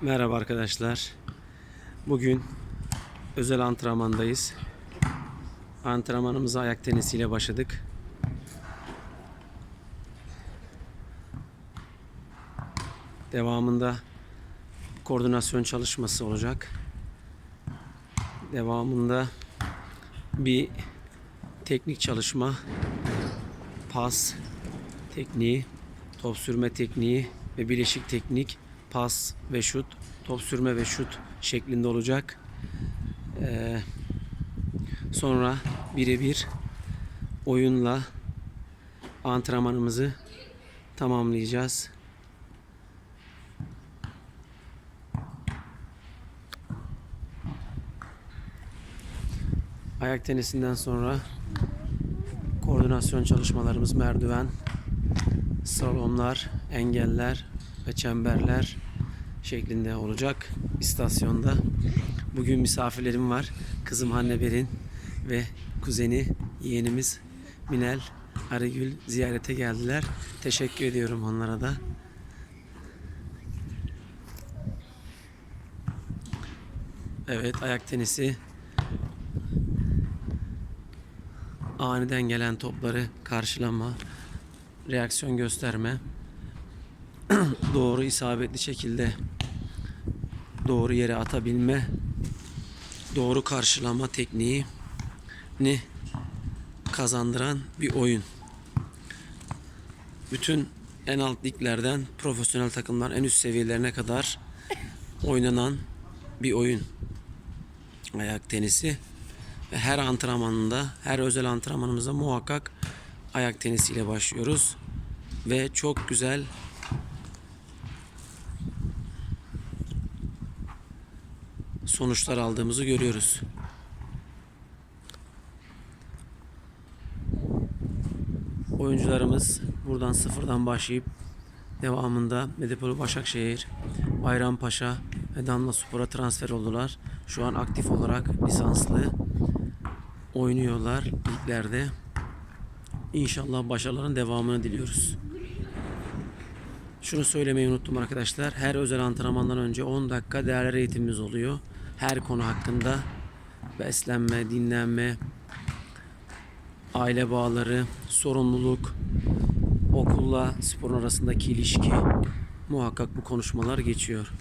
Merhaba arkadaşlar. Bugün özel antrenmandayız. Antrenmanımıza ayak tenisiyle başladık. Devamında koordinasyon çalışması olacak. Devamında bir teknik çalışma, pas tekniği, top sürme tekniği ve bileşik teknik, pas ve şut, top sürme ve şut şeklinde olacak. Ee, sonra birebir oyunla antrenmanımızı tamamlayacağız. Ayak tenisinden sonra koordinasyon çalışmalarımız merdiven, salonlar, engeller ve çemberler şeklinde olacak istasyonda. Bugün misafirlerim var. Kızım Hanne Berin ve kuzeni yeğenimiz Minel Arıgül ziyarete geldiler. Teşekkür ediyorum onlara da. Evet ayak tenisi aniden gelen topları karşılama, reaksiyon gösterme, doğru isabetli şekilde doğru yere atabilme, doğru karşılama tekniğini kazandıran bir oyun. Bütün en alt liglerden profesyonel takımlar en üst seviyelerine kadar oynanan bir oyun. Ayak tenisi. Ve her antrenmanında, her özel antrenmanımızda muhakkak ayak tenisiyle başlıyoruz. Ve çok güzel sonuçlar aldığımızı görüyoruz. Oyuncularımız buradan sıfırdan başlayıp devamında Medipolu Başakşehir, Bayrampaşa ve Damla Spor'a transfer oldular. Şu an aktif olarak lisanslı oynuyorlar liglerde. İnşallah başarıların devamını diliyoruz. Şunu söylemeyi unuttum arkadaşlar. Her özel antrenmandan önce 10 dakika değerli eğitimimiz oluyor. Her konu hakkında beslenme, dinlenme, aile bağları, sorumluluk, okulla sporun arasındaki ilişki muhakkak bu konuşmalar geçiyor.